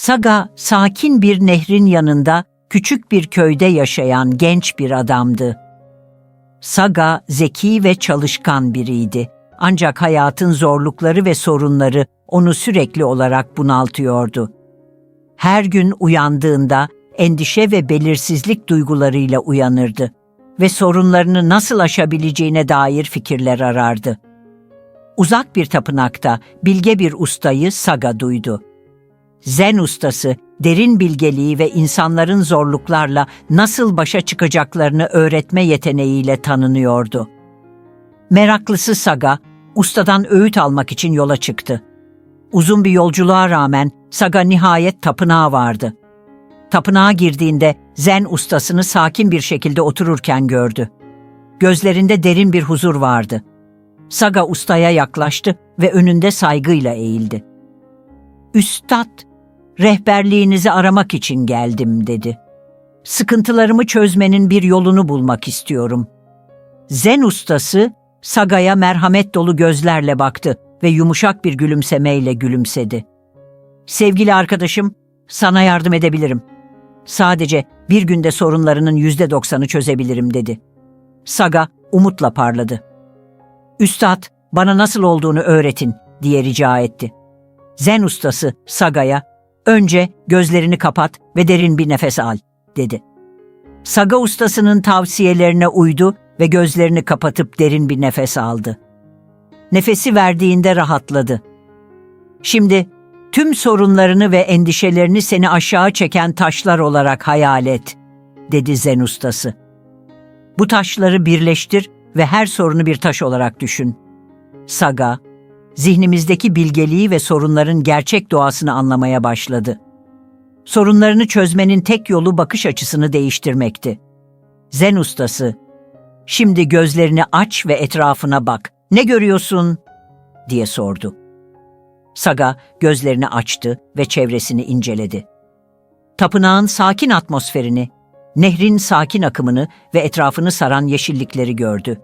Saga sakin bir nehrin yanında küçük bir köyde yaşayan genç bir adamdı. Saga zeki ve çalışkan biriydi. Ancak hayatın zorlukları ve sorunları onu sürekli olarak bunaltıyordu. Her gün uyandığında endişe ve belirsizlik duygularıyla uyanırdı ve sorunlarını nasıl aşabileceğine dair fikirler arardı. Uzak bir tapınakta bilge bir ustayı Saga duydu. Zen ustası derin bilgeliği ve insanların zorluklarla nasıl başa çıkacaklarını öğretme yeteneğiyle tanınıyordu. Meraklısı Saga, ustadan öğüt almak için yola çıktı. Uzun bir yolculuğa rağmen Saga nihayet tapınağa vardı. Tapınağa girdiğinde Zen ustasını sakin bir şekilde otururken gördü. Gözlerinde derin bir huzur vardı. Saga ustaya yaklaştı ve önünde saygıyla eğildi. Üstad, rehberliğinizi aramak için geldim dedi. Sıkıntılarımı çözmenin bir yolunu bulmak istiyorum. Zen ustası Saga'ya merhamet dolu gözlerle baktı ve yumuşak bir gülümsemeyle gülümsedi. Sevgili arkadaşım, sana yardım edebilirim. Sadece bir günde sorunlarının yüzde doksanı çözebilirim dedi. Saga umutla parladı. Üstad, bana nasıl olduğunu öğretin diye rica etti. Zen ustası Saga'ya, önce gözlerini kapat ve derin bir nefes al dedi. Saga ustasının tavsiyelerine uydu ve gözlerini kapatıp derin bir nefes aldı. Nefesi verdiğinde rahatladı. Şimdi tüm sorunlarını ve endişelerini seni aşağı çeken taşlar olarak hayal et, dedi Zen ustası. Bu taşları birleştir ve her sorunu bir taş olarak düşün. Saga, zihnimizdeki bilgeliği ve sorunların gerçek doğasını anlamaya başladı. Sorunlarını çözmenin tek yolu bakış açısını değiştirmekti. Zen ustası, şimdi gözlerini aç ve etrafına bak. Ne görüyorsun? diye sordu. Saga gözlerini açtı ve çevresini inceledi. Tapınağın sakin atmosferini, nehrin sakin akımını ve etrafını saran yeşillikleri gördü.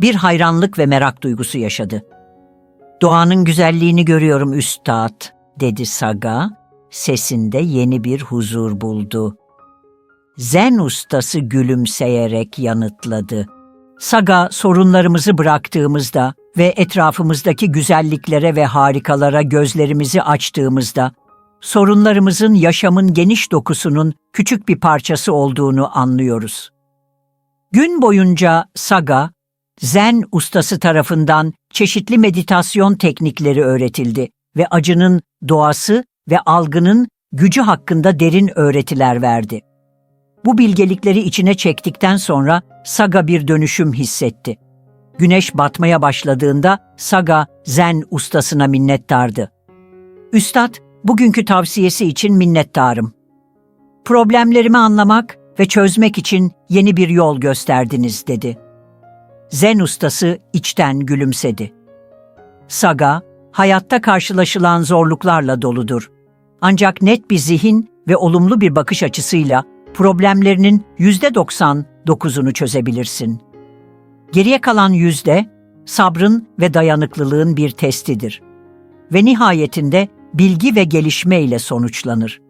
Bir hayranlık ve merak duygusu yaşadı. Doğanın güzelliğini görüyorum üstad, dedi Saga, sesinde yeni bir huzur buldu. Zen ustası gülümseyerek yanıtladı. Saga sorunlarımızı bıraktığımızda ve etrafımızdaki güzelliklere ve harikalara gözlerimizi açtığımızda, sorunlarımızın yaşamın geniş dokusunun küçük bir parçası olduğunu anlıyoruz. Gün boyunca Saga, Zen ustası tarafından çeşitli meditasyon teknikleri öğretildi ve acının doğası ve algının gücü hakkında derin öğretiler verdi. Bu bilgelikleri içine çektikten sonra Saga bir dönüşüm hissetti. Güneş batmaya başladığında Saga Zen ustasına minnettardı. Üstad, bugünkü tavsiyesi için minnettarım. Problemlerimi anlamak ve çözmek için yeni bir yol gösterdiniz dedi. Zen ustası içten gülümsedi. Saga, hayatta karşılaşılan zorluklarla doludur. Ancak net bir zihin ve olumlu bir bakış açısıyla problemlerinin yüzde doksan dokuzunu çözebilirsin. Geriye kalan yüzde, sabrın ve dayanıklılığın bir testidir. Ve nihayetinde bilgi ve gelişme ile sonuçlanır.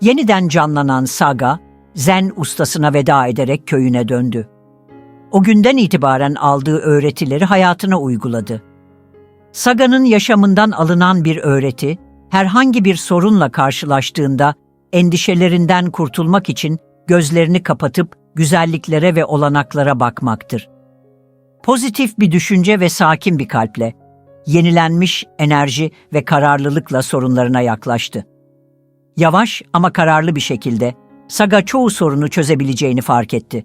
Yeniden canlanan Saga, Zen ustasına veda ederek köyüne döndü. O günden itibaren aldığı öğretileri hayatına uyguladı. Saga'nın yaşamından alınan bir öğreti, herhangi bir sorunla karşılaştığında endişelerinden kurtulmak için gözlerini kapatıp güzelliklere ve olanaklara bakmaktır. Pozitif bir düşünce ve sakin bir kalple, yenilenmiş enerji ve kararlılıkla sorunlarına yaklaştı. Yavaş ama kararlı bir şekilde Saga çoğu sorunu çözebileceğini fark etti.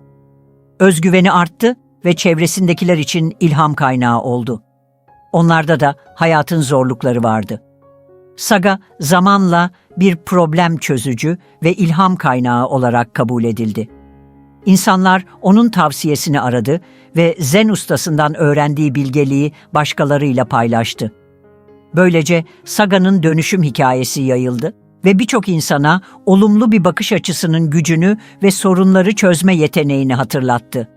Özgüveni arttı ve çevresindekiler için ilham kaynağı oldu. Onlarda da hayatın zorlukları vardı. Saga zamanla bir problem çözücü ve ilham kaynağı olarak kabul edildi. İnsanlar onun tavsiyesini aradı ve Zen ustasından öğrendiği bilgeliği başkalarıyla paylaştı. Böylece Saga'nın dönüşüm hikayesi yayıldı ve birçok insana olumlu bir bakış açısının gücünü ve sorunları çözme yeteneğini hatırlattı.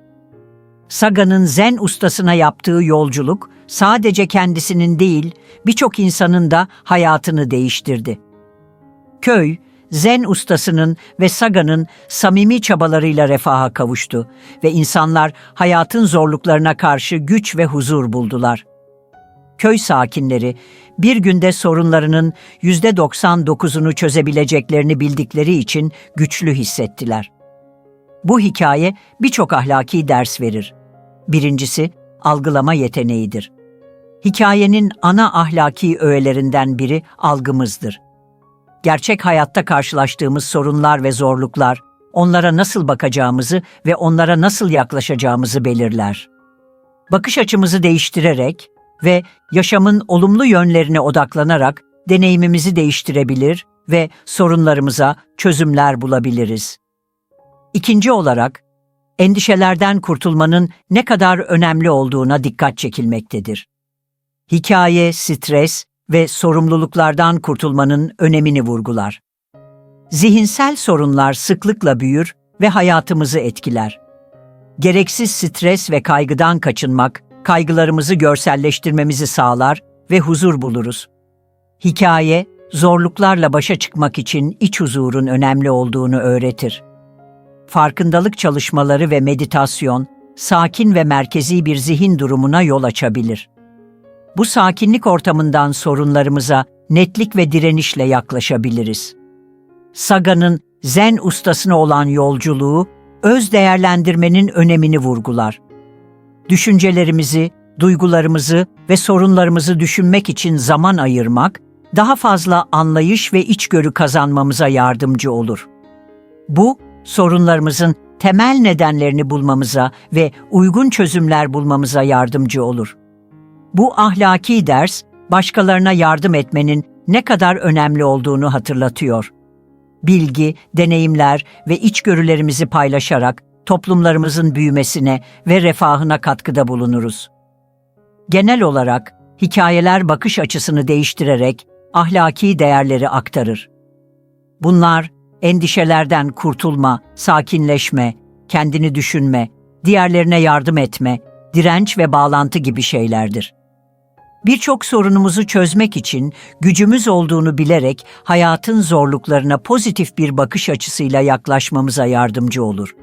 Saga'nın Zen ustasına yaptığı yolculuk sadece kendisinin değil, birçok insanın da hayatını değiştirdi. Köy, Zen ustasının ve Saga'nın samimi çabalarıyla refaha kavuştu ve insanlar hayatın zorluklarına karşı güç ve huzur buldular. Köy sakinleri bir günde sorunlarının yüzde 99'unu çözebileceklerini bildikleri için güçlü hissettiler. Bu hikaye birçok ahlaki ders verir. Birincisi, algılama yeteneğidir. Hikayenin ana ahlaki öğelerinden biri algımızdır. Gerçek hayatta karşılaştığımız sorunlar ve zorluklar, onlara nasıl bakacağımızı ve onlara nasıl yaklaşacağımızı belirler. Bakış açımızı değiştirerek ve yaşamın olumlu yönlerine odaklanarak deneyimimizi değiştirebilir ve sorunlarımıza çözümler bulabiliriz. İkinci olarak, endişelerden kurtulmanın ne kadar önemli olduğuna dikkat çekilmektedir. Hikaye, stres ve sorumluluklardan kurtulmanın önemini vurgular. Zihinsel sorunlar sıklıkla büyür ve hayatımızı etkiler. Gereksiz stres ve kaygıdan kaçınmak, kaygılarımızı görselleştirmemizi sağlar ve huzur buluruz. Hikaye, zorluklarla başa çıkmak için iç huzurun önemli olduğunu öğretir. Farkındalık çalışmaları ve meditasyon, sakin ve merkezi bir zihin durumuna yol açabilir. Bu sakinlik ortamından sorunlarımıza netlik ve direnişle yaklaşabiliriz. Saga'nın Zen ustasına olan yolculuğu, öz değerlendirmenin önemini vurgular. Düşüncelerimizi, duygularımızı ve sorunlarımızı düşünmek için zaman ayırmak, daha fazla anlayış ve içgörü kazanmamıza yardımcı olur. Bu, sorunlarımızın temel nedenlerini bulmamıza ve uygun çözümler bulmamıza yardımcı olur. Bu ahlaki ders, başkalarına yardım etmenin ne kadar önemli olduğunu hatırlatıyor. Bilgi, deneyimler ve içgörülerimizi paylaşarak toplumlarımızın büyümesine ve refahına katkıda bulunuruz. Genel olarak hikayeler bakış açısını değiştirerek ahlaki değerleri aktarır. Bunlar endişelerden kurtulma, sakinleşme, kendini düşünme, diğerlerine yardım etme, direnç ve bağlantı gibi şeylerdir. Birçok sorunumuzu çözmek için gücümüz olduğunu bilerek hayatın zorluklarına pozitif bir bakış açısıyla yaklaşmamıza yardımcı olur.